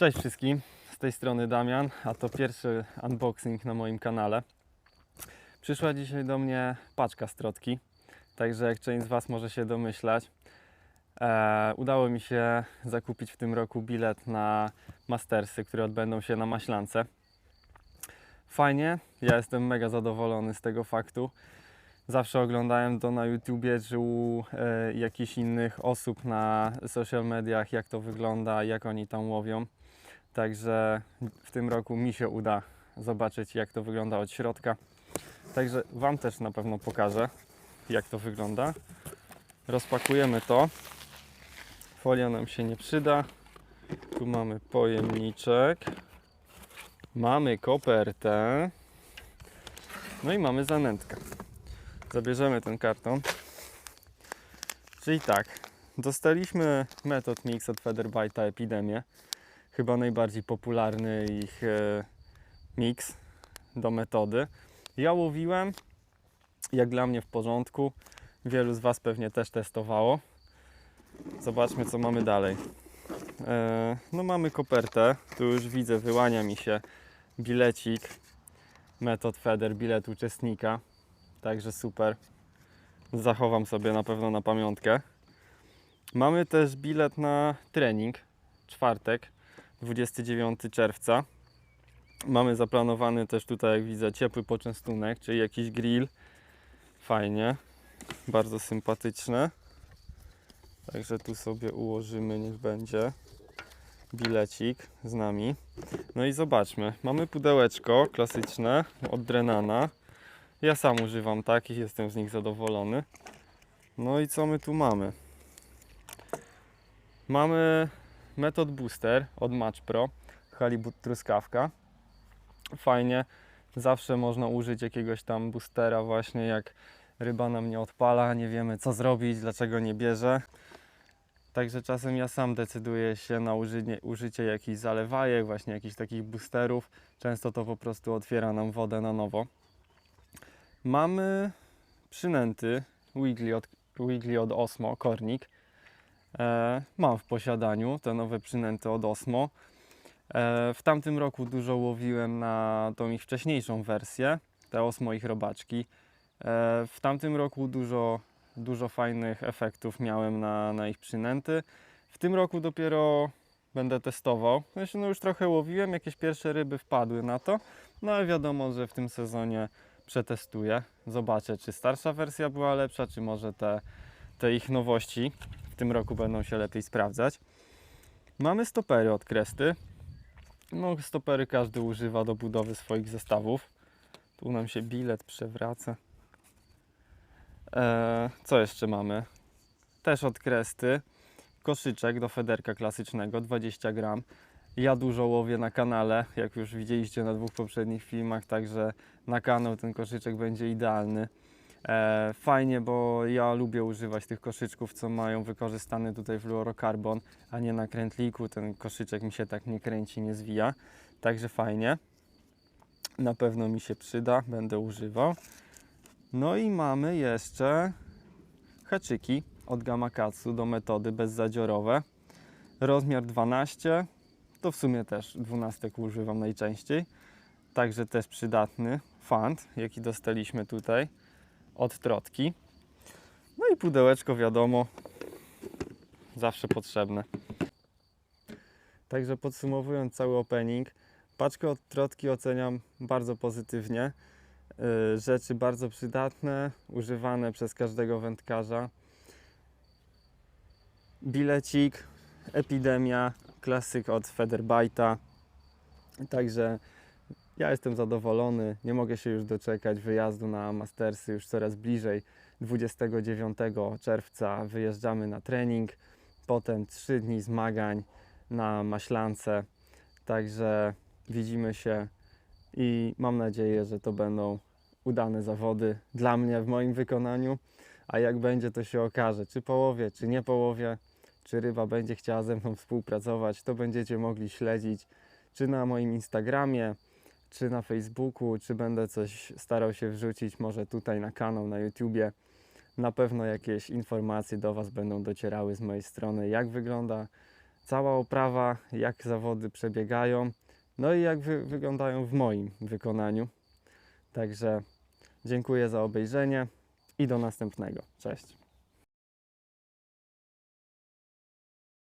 Cześć wszystkim, z tej strony Damian, a to pierwszy unboxing na moim kanale. Przyszła dzisiaj do mnie paczka strotki, także jak część z Was może się domyślać, e, udało mi się zakupić w tym roku bilet na Mastersy, które odbędą się na Maślance. Fajnie, ja jestem mega zadowolony z tego faktu. Zawsze oglądałem to na YouTubie, czy u e, jakichś innych osób na social mediach, jak to wygląda, jak oni tam łowią. Także w tym roku mi się uda zobaczyć, jak to wygląda od środka. Także Wam też na pewno pokażę, jak to wygląda. Rozpakujemy to. Folia nam się nie przyda. Tu mamy pojemniczek. Mamy kopertę. No i mamy zanętkę. Zabierzemy ten karton. Czyli tak, dostaliśmy Method Mix od Featherbite'a Epidemię chyba najbardziej popularny ich e, mix do metody. Ja łowiłem, jak dla mnie w porządku. Wielu z Was pewnie też testowało. Zobaczmy, co mamy dalej. E, no, mamy kopertę. Tu już widzę, wyłania mi się bilecik. Metod Feder, bilet uczestnika. Także super. Zachowam sobie na pewno na pamiątkę. Mamy też bilet na trening, czwartek. 29 czerwca. Mamy zaplanowany też tutaj, jak widzę, ciepły poczęstunek, czyli jakiś grill. Fajnie, bardzo sympatyczne. Także tu sobie ułożymy, niech będzie bilecik z nami. No i zobaczmy, mamy pudełeczko klasyczne od Drenana. Ja sam używam takich, jestem z nich zadowolony. No i co my tu mamy? Mamy Metod Booster od Match Pro, Halibut truskawka. Fajnie, zawsze można użyć jakiegoś tam boostera właśnie jak ryba nam nie odpala, nie wiemy co zrobić, dlaczego nie bierze. Także czasem ja sam decyduję się na użycie, użycie jakichś zalewajek, właśnie jakichś takich boosterów. Często to po prostu otwiera nam wodę na nowo. Mamy przynęty Wiggly od, Wiggly od Osmo, kornik. E, mam w posiadaniu te nowe przynęty od Osmo. E, w tamtym roku dużo łowiłem na tą ich wcześniejszą wersję, te Osmo ich robaczki. E, w tamtym roku dużo, dużo fajnych efektów miałem na, na ich przynęty. W tym roku dopiero będę testował. Znaczy, no już trochę łowiłem, jakieś pierwsze ryby wpadły na to, no ale wiadomo, że w tym sezonie przetestuję. Zobaczę, czy starsza wersja była lepsza, czy może te, te ich nowości tym roku będą się lepiej sprawdzać. Mamy stopery od Kresty. No, stopery każdy używa do budowy swoich zestawów. Tu nam się bilet przewraca. Eee, co jeszcze mamy? Też od Kresty. Koszyczek do federka klasycznego, 20 gram. Ja dużo łowię na kanale, jak już widzieliście na dwóch poprzednich filmach, także na kanał ten koszyczek będzie idealny. E, fajnie, bo ja lubię używać tych koszyczków, co mają wykorzystany tutaj fluorokarbon, a nie na krętliku. Ten koszyczek mi się tak nie kręci, nie zwija. Także fajnie. Na pewno mi się przyda, będę używał. No i mamy jeszcze haczyki od Gamakatsu do metody bezzadziorowe. Rozmiar 12, to w sumie też 12 używam najczęściej. Także też przydatny fant, jaki dostaliśmy tutaj od trotki. No i pudełeczko, wiadomo, zawsze potrzebne. Także podsumowując cały opening, paczkę od trotki oceniam bardzo pozytywnie. Yy, Rzeczy bardzo przydatne, używane przez każdego wędkarza. Bilecik, epidemia, klasyk od Federbite'a. Także ja jestem zadowolony, nie mogę się już doczekać wyjazdu na Mastersy już coraz bliżej. 29 czerwca wyjeżdżamy na trening, potem 3 dni zmagań na Maślance. Także widzimy się i mam nadzieję, że to będą udane zawody dla mnie w moim wykonaniu. A jak będzie, to się okaże, czy połowie, czy nie połowie, czy ryba będzie chciała ze mną współpracować, to będziecie mogli śledzić, czy na moim Instagramie, czy na Facebooku, czy będę coś starał się wrzucić może tutaj na kanał, na YouTubie. Na pewno jakieś informacje do Was będą docierały z mojej strony, jak wygląda cała oprawa, jak zawody przebiegają, no i jak wy wyglądają w moim wykonaniu. Także dziękuję za obejrzenie i do następnego. Cześć.